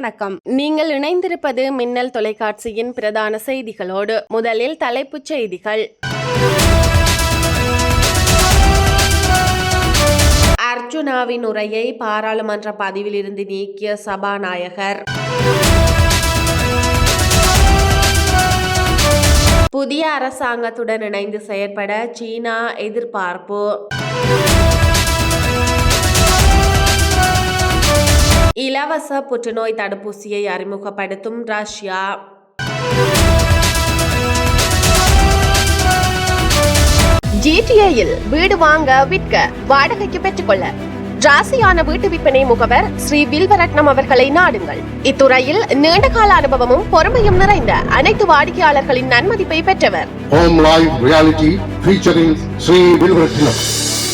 வணக்கம். நீங்கள் இணைந்திருப்பது மின்னல் தொலைக்காட்சியின் பிரதான செய்திகளோடு முதலில் தலைப்புச் செய்திகள். அர்ஜுனாவின் உரையை பாராளுமன்ற பதிவிலிருந்து நீக்கிய சபாநாயகர். புதிய அரசாங்கத்துடன் இணைந்து செயற்பட சீனா எதிர்பார்ப்பு. இலவச புற்றுநோய் தடுப்பூசியை அறிமுகப்படுத்தும் ரஷ்யா. ஜிடிஏயில் வீடு வாங்க விற்க வாடகைக்கு பெற்றுக்கொள்ள. ராசியான வீட்டு விற்பனை முகவர் ஸ்ரீ வில்வரட்னம் அவர்களை நாடுங்கள். இத்துறையில் நீண்டகால அனுபவமும் பொறுமையும் நிறைந்த அனைத்து வாடிக்கையாளர்களின் நன்மதிப்பை பெற்றவர். Home Live Reality featuring Sri Vilvaratnam.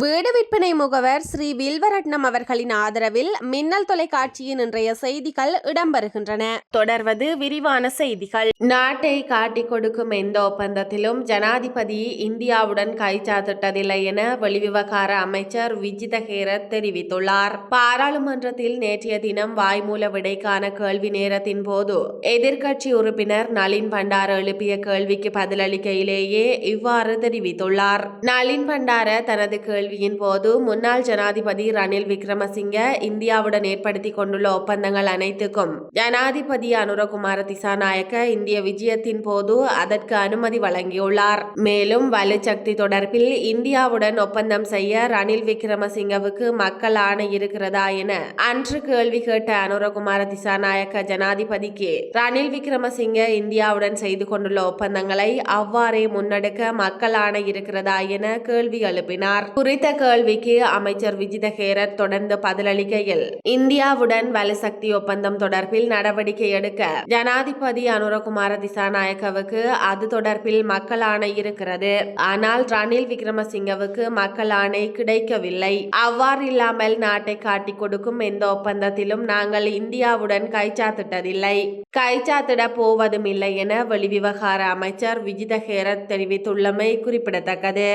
வீடு விற்பனை முகவர் ஸ்ரீ வில்வரட்னம் அவர்களின் ஆதரவில் மின்னல் தொலைக்காட்சியின் இன்றைய செய்திகள் இடம்பெறுகின்றன. தொடர்வது விரிவான செய்திகள். நாட்டை காட்டிக் கொடுக்கும் எந்த ஒப்பந்தத்திலும் ஜனாதிபதி இந்தியாவுடன் கைச்சாத்திட்டதில்லை என வெளிவிவகார அமைச்சர் விஜித ஹேரத் தெரிவித்துள்ளார். பாராளுமன்றத்தில் நேற்றைய தினம் வாய்மூல விடைக்கான கேள்வி நேரத்தின் போது எதிர்க்கட்சி உறுப்பினர் நளின் பண்டார எழுப்பிய கேள்விக்கு பதிலளிக்கையிலேயே இவ்வாறு தெரிவித்துள்ளார். நளின் பண்டார தனது கேள்வியின் போது முன்னாள் ஜனாதிபதி ரணில் விக்ரமசிங்க இந்தியாவுடன் ஏற்படுத்தி கொண்டுள்ள ஒப்பந்தங்கள் அனைத்துக்கும் ஜனாதிபதி அனுரகுமார திசாநாயக்க இந்திய விஜயத்தின் போது அதற்கு அனுமதி வழங்கியுள்ளார். மேலும் வலுச்சக்தி தொடர்பில் இந்தியாவுடன் ஒப்பந்தம் செய்ய ரணில் விக்ரமசிங்கவுக்கு மக்கள் ஆணை இருக்கிறதா என அன்று கேள்வி கேட்ட அனுரகுமார திசாநாயக்க ஜனாதிபதிக்கு ரணில் விக்ரமசிங்க இந்தியாவுடன் செய்து கொண்டுள்ள ஒப்பந்தங்களை அவ்வாறே முன்னெடுக்க மக்கள் ஆணை இருக்கிறதா என கேள்வி எழுப்பினார். குறித்த கேள்விக்கு அமைச்சர் விஜித ஹேரர் தொடர்ந்து பதிலளிக்கையில் இந்தியாவுடன் வலுசக்தி ஒப்பந்தம் தொடர்பில் நடவடிக்கை எடுக்க ஜனாதிபதி அனுரகுமார திசாநாயக்கவுக்கு அது தொடர்பில் மக்கள் ஆணை இருக்கிறது. ஆனால் ரணில் விக்ரமசிங்கவுக்கு மக்கள் ஆணை கிடைக்கவில்லை. அவ்வாறு இல்லாமல் நாட்டை காட்டி கொடுக்கும் எந்த ஒப்பந்தத்திலும் நாங்கள் இந்தியாவுடன் கைச்சாத்திட்டதில்லை கைச்சாத்திட போவதும் இல்லை என வெளிவிவகார அமைச்சர் விஜித ஹேரத் தெரிவித்துள்ளமை குறிப்பிடத்தக்கது.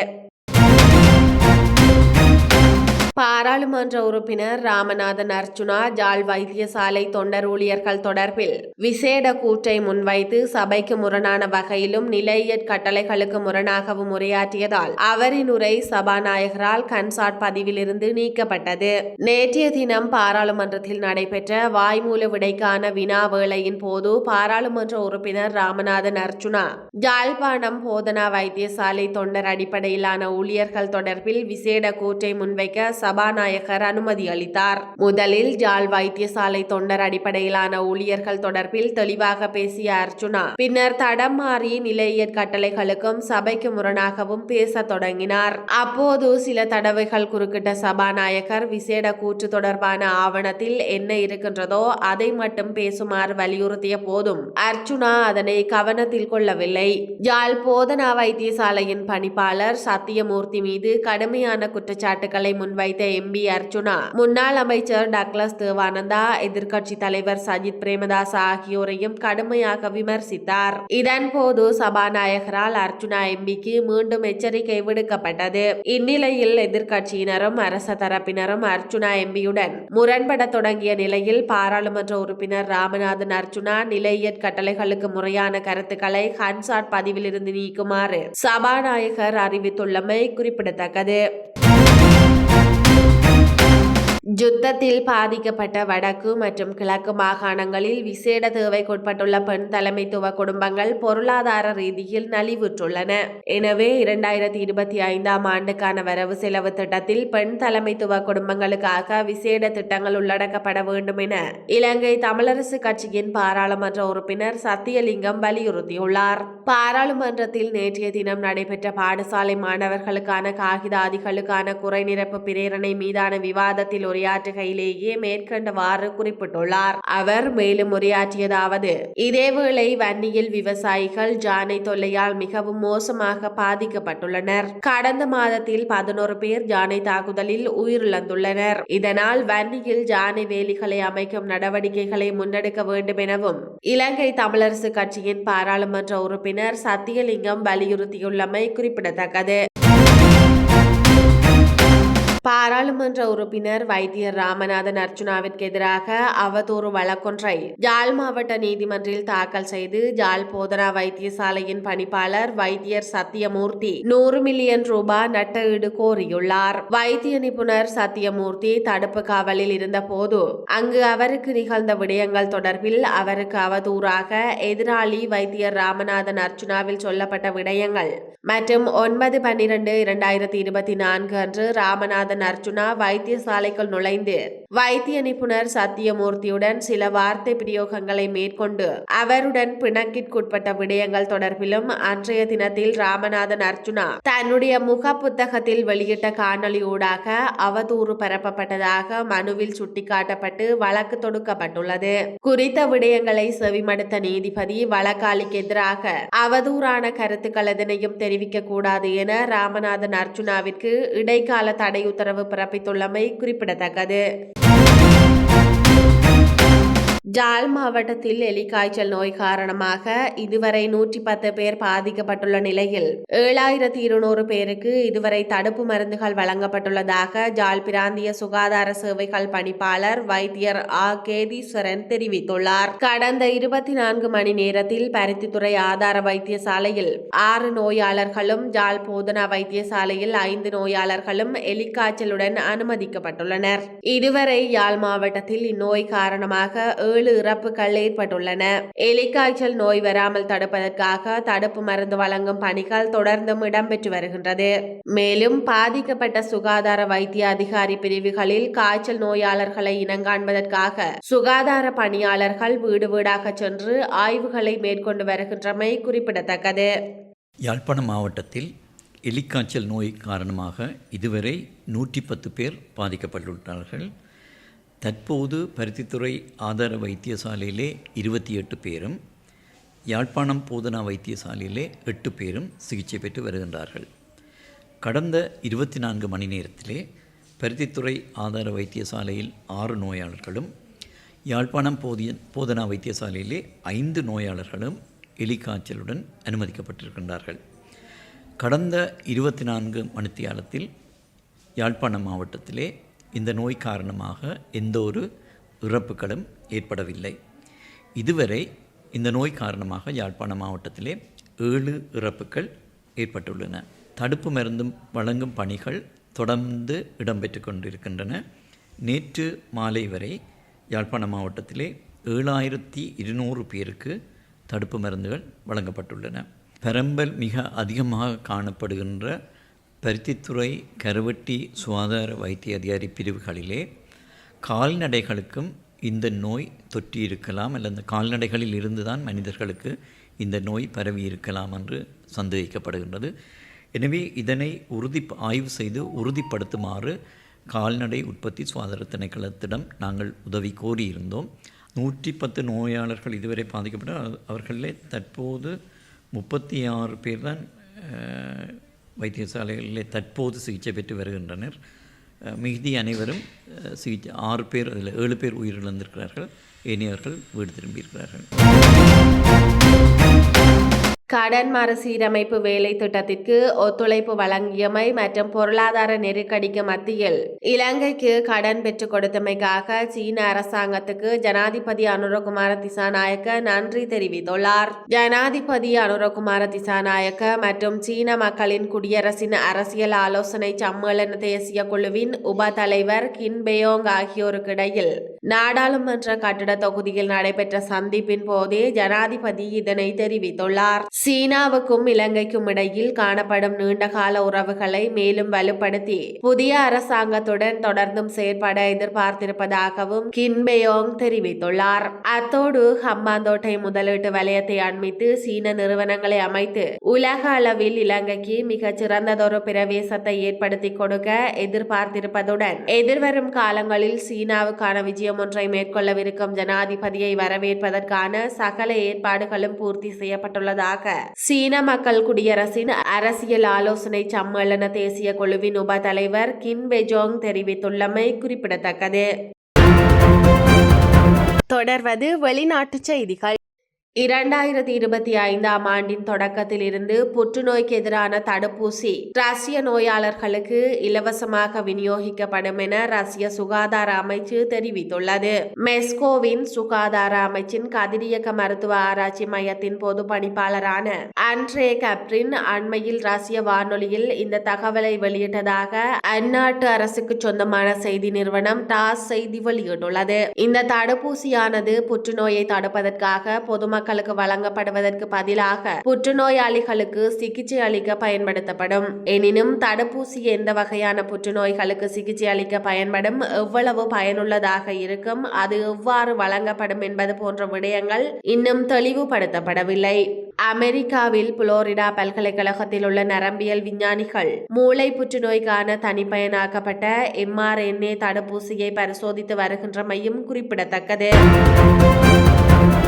பாராளுமன்ற உறுப்பினர் ராமநாதன் அர்ச்சுனா ஜாழ் வைத்தியசாலை தொண்டர் ஊழியர்கள் தொடர்பில் விசேட கூற்றை முன்வைத்து சபைக்கு முரணான வகையிலும் நிலையியற் கட்டளைகளுக்கு முரணாகவும் உரையாற்றியதால் அவரின் உரை சபாநாயகரால் கன்சாட் பதிவிலிருந்து நீக்கப்பட்டது. நேற்றைய தினம் பாராளுமன்றத்தில் நடைபெற்ற வாய்மூல விடைக்கான வினா வேளையின் போது பாராளுமன்ற உறுப்பினர் ராமநாதன் அர்ச்சுனா ஜாழ்ப்பாணம் போதனா வைத்தியசாலை தொண்டர் அடிப்படையிலான ஊழியர்கள் தொடர்பில் விசேட கூற்றை முன்வைக்க சபாநாயகர் அனுமதி அளித்தார். முதலில் ஜால் வைத்தியசாலை தொண்டர் அடிப்படையிலான ஊழியர்கள் தொடர்பில் தெளிவாக பேசிய அர்ச்சுனா பின்னர் தடம் மாறி நிலையியற் கட்டளைகளுக்கும் சபைக்கு முரணாகவும் பேசத் தொடங்கினார். அப்போது சில தடவைகள் குறுக்கிட்ட சபாநாயகர் விசேட கூற்று தொடர்பான ஆவணத்தில் என்ன இருக்கின்றதோ அதை மட்டும் பேசுமாறு வலியுறுத்திய போதும் அர்ச்சுனா அதனை கவனத்தில் கொள்ளவில்லை. ஜால் போதனா வைத்தியசாலையின் பணிப்பாளர் சத்தியமூர்த்தி மீது கடுமையான குற்றச்சாட்டுகளை முன்வைத்து எம்பி அர்ச்சுனா முன்னாள் அமைச்சர் டக்ளஸ் தேவானந்தா எதிர்க்கட்சி தலைவர் சஜித் பிரேமதாஸ் ஆகியோரையும் கடுமையாக விமர்சித்தார். இதன்போது சபாநாயகரால் அர்ச்சுனா எம்பிக்கு மீண்டும் எச்சரிக்கை விடுக்கப்பட்டது. இந்நிலையில் எதிர்க்கட்சியினரும் அரச தரப்பினரும் அர்ச்சுனா எம்பியுடன் முரண்பட தொடங்கிய நிலையில் பாராளுமன்ற உறுப்பினர் ராமநாதன் அர்ச்சுனா நிலையியற் கட்டளைகளுக்கு முறையான கருத்துக்களை ஹன்சாட் பதிவிலிருந்து நீக்குமாறு சபாநாயகர் அறிவித்துள்ளமை குறிப்பிடத்தக்கது. யுத்தத்தில் பாதிக்கப்பட்ட வடக்கு மற்றும் கிழக்கு மாகாணங்களில் விசேட தேவைக்குட்பட்டுள்ள பெண் தலைமைத்துவ குடும்பங்கள் பொருளாதார ரீதியில் நலிவுற்றுள்ளன. எனவே இரண்டாயிரத்தி இருபத்தி ஐந்தாம் ஆண்டுக்கான வரவு செலவு திட்டத்தில் பெண் தலைமைத்துவ குடும்பங்களுக்காக விசேட திட்டங்கள் உள்ளடக்கப்பட வேண்டும் என இலங்கை தமிழரசு கட்சியின் பாராளுமன்ற உறுப்பினர் சத்தியலிங்கம் வலியுறுத்தியுள்ளார். பாராளுமன்றத்தில் நேற்றைய தினம் நடைபெற்ற பாடசாலை மாணவர்களுக்கான காகிதாதிகளுக்கான குறை நிரப்பு பிரேரணை மீதான விவாதத்தில் ஒரு உரையாற்றுகையிலேயே மேற்கண்டவாறு குறிப்பிட்டுள்ளார். அவர் மேலும் உரையாற்றியதாவது இதேவேளை வன்னியில் விவசாயிகள் ஜானை தொல்லையால் மிகவும் மோசமாக பாதிக்கப்பட்டுள்ளனர். கடந்த மாதத்தில் பதினோரு பேர் ஜானை தாக்குதலில் உயிரிழந்துள்ளனர். இதனால் வன்னியில் ஜானை வேலிகளை அமைக்கும் நடவடிக்கைகளை முன்னெடுக்க வேண்டும் எனவும் இலங்கை தமிழரசு கட்சியின் பாராளுமன்ற உறுப்பினர் சத்தியலிங்கம் வலியுறுத்தியுள்ளமை குறிப்பிடத்தக்கது. பாராளுமன்ற உறுப்பினர் வைத்தியர் ராமநாதன் அர்ச்சுனாவிற்கு எதிராக அவதூறு வழக்கொன்றை ஜாழ் மாவட்ட நீதிமன்றில் தாக்கல் செய்து ஜாழ் போதனா வைத்தியசாலையின் பணிப்பாளர் வைத்தியர் சத்தியமூர்த்தி நூறு மில்லியன் ரூபாய் நட்டஈடு கோரியுள்ளார். வைத்திய நிபுணர் சத்தியமூர்த்தி தடுப்பு காவலில் இருந்தபோது அங்கு அவருக்கு நிகழ்ந்த விடயங்கள் தொடர்பில் அவருக்கு அவதூறாக எதிராளி வைத்தியர் ராமநாதன் அர்ச்சுனாவில் சொல்லப்பட்ட விடயங்கள் மற்றும் ஒன்பது பன்னிரண்டு இரண்டாயிரத்தி இருபத்தி நான்கு அன்று ராமநாதன் அர்ச்சுனா வைத்தியசாலைக்குள் நுழைந்து வைத்திய நிபுணர் சத்தியமூர்த்தியுடன் சில வார்த்தை பிரயோகங்களை மேற்கொண்டு அவருடன் பிணக்கிற்குட்பட்ட விடயங்கள் தொடர்பிலும் அன்றைய தினத்தில் ராமநாதன் அர்ஜுனா தன்னுடைய முக புத்தகத்தில் வெளியிட்ட காணொலி ஊடாக அவதூறு பரப்பப்பட்டதாக மனுவில் சுட்டிக்காட்டப்பட்டு வழக்கு தொடுக்கப்பட்டுள்ளது. குறித்த விடயங்களை செவிமடுத்த நீதிபதி வழக்காளிக்கு எதிராக அவதூறான கருத்துக்கள் எதனையும் தெரிவிக்க கூடாது என ராமநாதன் அர்ஜுனாவிற்கு இடைக்கால தடை உத்தரவு பிறப்பித்துள்ளமை குறிப்பிடத்தக்கது. ஜாழ் மாவட்டத்தில் எலிக்காய்ச்சல் நோய் காரணமாக இதுவரை நூற்றி பத்து பேர் பாதிக்கப்பட்டுள்ள நிலையில் ஏழாயிரத்தி இருநூறு பேருக்கு இதுவரை தடுப்பு மருந்துகள் வழங்கப்பட்டுள்ளதாக ஜாழ் பிராந்திய சுகாதார சேவைகள் பணிப்பாளர் வைத்தியர் ஆ. கேதீஸ்வரன் தெரிவித்துள்ளார். கடந்த இருபத்தி நான்கு மணி நேரத்தில் பருத்தித்துறை ஆதார வைத்தியசாலையில் ஆறு நோயாளர்களும் ஜாழ் போதனா வைத்தியசாலையில் ஐந்து நோயாளர்களும் எலிக்காய்ச்சலுடன் அனுமதிக்கப்பட்டுள்ளனர். இதுவரை யாழ் மாவட்டத்தில் இந்நோய் காரணமாக ஏழு இறப்புகள் ஏற்பட்டுள்ளன. எலிக்காய்ச்சல் நோய் வராமல் தடுப்பதற்காக தடுப்பு மருந்து வழங்கும் பணிகள் தொடர்ந்தும் இடம்பெற்று வருகின்றது. மேலும் பாதிக்கப்பட்ட சுகாதார வைத்திய அதிகாரி பிரிவுகளில் காய்ச்சல் நோயாளர்களை இனங்காண்பதற்காக சுகாதார பணியாளர்கள் வீடு வீடாக சென்று ஆய்வுகளை மேற்கொண்டு வருகின்றமை குறிப்பிடத்தக்கது. யாழ்ப்பாணம் மாவட்டத்தில் எலிக்காய்ச்சல் நோய் காரணமாக இதுவரை நூற்றி பத்து பேர் பாதிக்கப்பட்டுள்ளார்கள். தற்போது பருத்தித்துறை ஆதார வைத்தியசாலையிலே இருபத்தி எட்டு பேரும் யாழ்ப்பாணம் போதனா வைத்தியசாலையிலே எட்டு பேரும் சிகிச்சை பெற்று வருகின்றார்கள். கடந்த இருபத்தி நான்கு மணி நேரத்திலே பருத்தித்துறை ஆதார வைத்தியசாலையில் ஆறு நோயாளர்களும் யாழ்ப்பாணம் போதிய போதனா வைத்தியசாலையிலே ஐந்து நோயாளர்களும் எலிக்காய்ச்சலுடன் அனுமதிக்கப்பட்டிருக்கின்றார்கள். கடந்த இருபத்தி நான்கு மணித்தியாலத்தில் யாழ்ப்பாணம் மாவட்டத்திலே இந்த நோய் காரணமாக எந்த ஒரு இறப்புகளும் ஏற்படவில்லை. இதுவரை இந்த நோய் காரணமாக யாழ்ப்பாணம் மாவட்டத்திலே ஏழு இறப்புகள் ஏற்பட்டுள்ளன. தடுப்பு மருந்தும் வழங்கும் பணிகள் தொடர்ந்து இடம்பெற்று கொண்டிருக்கின்றன. நேற்று மாலை வரை யாழ்ப்பாணம் மாவட்டத்திலே ஏழாயிரத்தி இருநூறு பேருக்கு தடுப்பு மருந்துகள் வழங்கப்பட்டுள்ளன. பெரம்பல் மிக அதிகமாக காணப்படுகின்ற பருத்தித்துறை கருவட்டி சுகாதார வைத்திய அதிகாரி பிரிவுகளிலே கால்நடைகளுக்கும் இந்த நோய் தொற்றி இருக்கலாம் அல்லது அந்த கால்நடைகளில் இருந்துதான் மனிதர்களுக்கு இந்த நோய் பரவி இருக்கலாம் என்று சந்தேகிக்கப்படுகின்றது. எனவே இதனை உறுதி ஆய்வு செய்து உறுதிப்படுத்துமாறு கால்நடை உற்பத்தி சுகாதார திணைக்களத்திடம் நாங்கள் உதவி கோரியிருந்தோம். நூற்றி பத்து நோயாளர்கள் இதுவரை பாதிக்கப்பட்ட அவர்களிலே தற்போது முப்பத்தி ஆறு பேர் தான் வைத்தியசாலைகளிலே தற்போது சிகிச்சை பெற்று வருகின்றனர். மிகுதி அனைவரும் சிகிச்சை ஆறு பேர் அதில் ஏழு பேர் உயிரிழந்திருக்கிறார்கள். ஏனையவர்கள் வீடு திரும்பியிருக்கிறார்கள். கடன் மறுசீரமைப்பு வேலை திட்டத்திற்கு ஒத்துழைப்பு வழங்கியமை மற்றும் பொருளாதார நெருக்கடிக்கு மத்தியில் இலங்கைக்கு கடன் பெற்றுக் கொடுத்தமைக்காக சீன அரசாங்கத்துக்கு ஜனாதிபதி அனுரகுமார திசாநாயக்க நன்றி தெரிவித்துள்ளார். ஜனாதிபதி அனுரகுமார திசாநாயக்க மற்றும் சீன மக்களின் குடியரசின் அரசியல் ஆலோசனை சம்மேளன தேசிய குழுவின் உப தலைவர் கின்பேயோங் ஆகியோருக்கிடையில் நாடாளுமன்ற கட்டிட தொகுதியில் நடைபெற்ற சந்திப்பின் போதே ஜனாதிபதி இதனை தெரிவித்துள்ளார். சீனாவுக்கும் இலங்கைக்கும் இடையில் காணப்படும் நீண்டகால உறவுகளை மேலும் வலுப்படுத்தி புதிய அரசாங்கத்துடன் தொடர்ந்தும் செயற்பட எதிர்பார்த்திருப்பதாகவும் கின்பெயோங் தெரிவித்துள்ளார். அத்தோடு ஹம்பாந்தோட்டை முதலீட்டு வலயத்தை அண்மித்து சீன நிறுவனங்களை அமைத்து உலக அளவில் இலங்கைக்கு மிகச் சிறந்ததொரு பிரவேசத்தை ஏற்படுத்தி கொடுக்க எதிர்பார்த்திருப்பதுடன் எதிர்வரும் காலங்களில் சீனாவுக்கான விஜயம் ஒன்றை மேற்கொள்ளவிருக்கும் ஜனாதிபதியை வரவேற்பதற்கான சகல ஏற்பாடுகளும் பூர்த்தி செய்யப்பட்டுள்ளதாக சீன மக்கள் குடியரசின் அரசியல் ஆலோசனை சம்மேளன தேசிய குழுவின் உப தலைவர் கின் பெஜோங் தெரிவித்துள்ளமை குறிப்பிடத்தக்கது. தொடர்வது வெளிநாட்டுச் செய்திகள். இரண்டாயிரத்தி இருபத்தி ஐந்தாம் ஆண்டின் தொடக்கத்தில் இருந்து புற்றுநோய்க்கு எதிரான தடுப்பூசி ரஷ்ய நோயாளர்களுக்கு இலவசமாக விநியோகிக்கப்படும் என ரஷ்ய சுகாதார அமைச்சு தெரிவித்துள்ளது. மெஸ்கோவின் சுகாதார அமைச்சின் கதிரியக்க மருத்துவ ஆராய்ச்சி மையத்தின் பொது பணிப்பாளரான அன்ட்ரே கப்ரின் அண்மையில் ரஷ்ய வானொலியில் இந்த தகவலை வெளியிட்டதாக அந்நாட்டு அரசுக்கு சொந்தமான செய்தி நிறுவனம் டாஸ் செய்தி வெளியிட்டுள்ளது. இந்த தடுப்பூசியானது புற்றுநோயை தடுப்பதற்காக பொதுமக்களுக்கு வழங்கப்படுவதற்கு பதிலாக புற்றுநோயாளிகளுக்கு சிகிச்சை அளிக்க பயன்படுத்தப்படும். எனினும் தடுப்பூசி எந்த வகையான புற்றுநோய்களுக்கு சிகிச்சை அளிக்க பயன்படும் எவ்வளவு பயனுள்ளதாக இருக்கும் அது எவ்வாறு வழங்கப்படும் என்பது போன்ற விடயங்கள் இன்னும் தெளிவுபடுத்தப்படவில்லை. அமெரிக்காவில் புளோரிடா பல்கலைக்கழகத்தில் உள்ள நரம்பியல் விஞ்ஞானிகள் மூளை புற்றுநோய்க்கான தனிப்பயனாக்கப்பட்ட எம்ஆர்என்ஏ தடுப்பூசியை பரிசோதித்து வருகின்றமையும் குறிப்பிடத்தக்கது.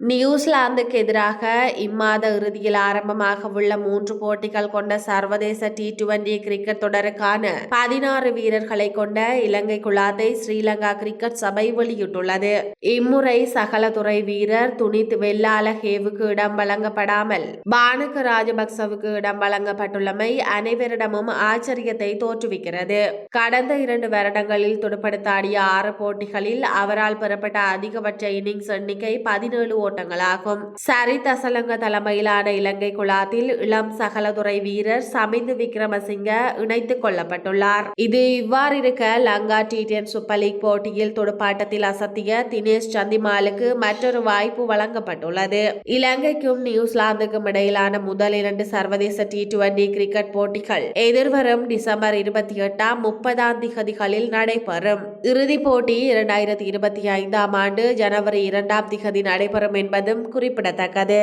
நியூசிலாந்துக்கு எதிராக இம்மாத இறுதியில் ஆரம்பமாக உள்ள மூன்று போட்டிகள் கொண்ட சர்வதேச டி டுவெண்டி கிரிக்கெட் தொடருக்கான பதினாறு வீரர்களை கொண்ட இலங்கை குழாத்தை ஸ்ரீலங்கா கிரிக்கெட் சபை வெளியிட்டுள்ளது. இம்முறை சகலதுறை வீரர் துணித் வெள்ளாலஹேவுக்கு இடம் வழங்கப்படாமல் பானுக்கு ராஜபக்சவுக்கு இடம் வழங்கப்பட்டுள்ளமை அனைவரிடமும் ஆச்சரியத்தை தோற்றுவிக்கிறது. கடந்த இரண்டு வருடங்களில் துடுப்படுத்தாடிய ஆறு போட்டிகளில் அவரால் பெறப்பட்ட அதிகபட்ச இன்னிங்ஸ் எண்ணிக்கை பதினேழு ஓட்டங்களாகும் சரித் அசலங்க தலைமையிலான இலங்கை குழாத்தில் இளம் சகலதுறை வீரர் சமிந்து விக்ரமசிங்க இணைத்துக் கொள்ளப்பட்டுள்ளார். இது இவ்வாறு இருக்க Lanka T ten super league போட்டியில் துடுப்பாட்டத்தில் அசத்திய தினேஷ் சந்திமாலுக்கு மற்றொரு வாய்ப்பு வழங்கப்பட்டுள்ளது. இலங்கைக்கும் நியூசிலாந்துக்கும் இடையிலான முதல் இரண்டு சர்வதேச டி டுவெண்டி கிரிக்கெட் போட்டிகள் எதிர்வரும் டிசம்பர் இருபத்தி எட்டாம் முப்பதாம் திகதிகளில் நடைபெறும். இறுதிப் போட்டி இரண்டாயிரத்தி இருபத்தி ஐந்தாம் ஆண்டு ஜனவரி இரண்டாம் திகதி நடைபெறும் என்பதும் குறிப்பிடத்தக்கது.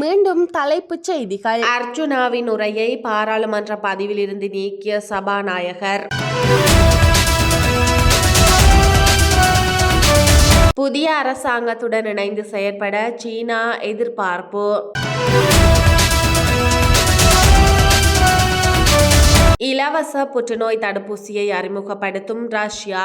மீண்டும் தலைப்புச் செய்திகள். அர்ஜுனாவின் உரையை பாராளுமன்ற பதிவில் இருந்து நீக்கிய சபாநாயகர். புதிய அரசாங்கத்துடன் இணைந்து செயற்பட சீனா எதிர்பார்ப்பு. இலவச புற்றுநோய் தடுப்பூசியை அறிமுகப்படுத்தும் ரஷ்யா.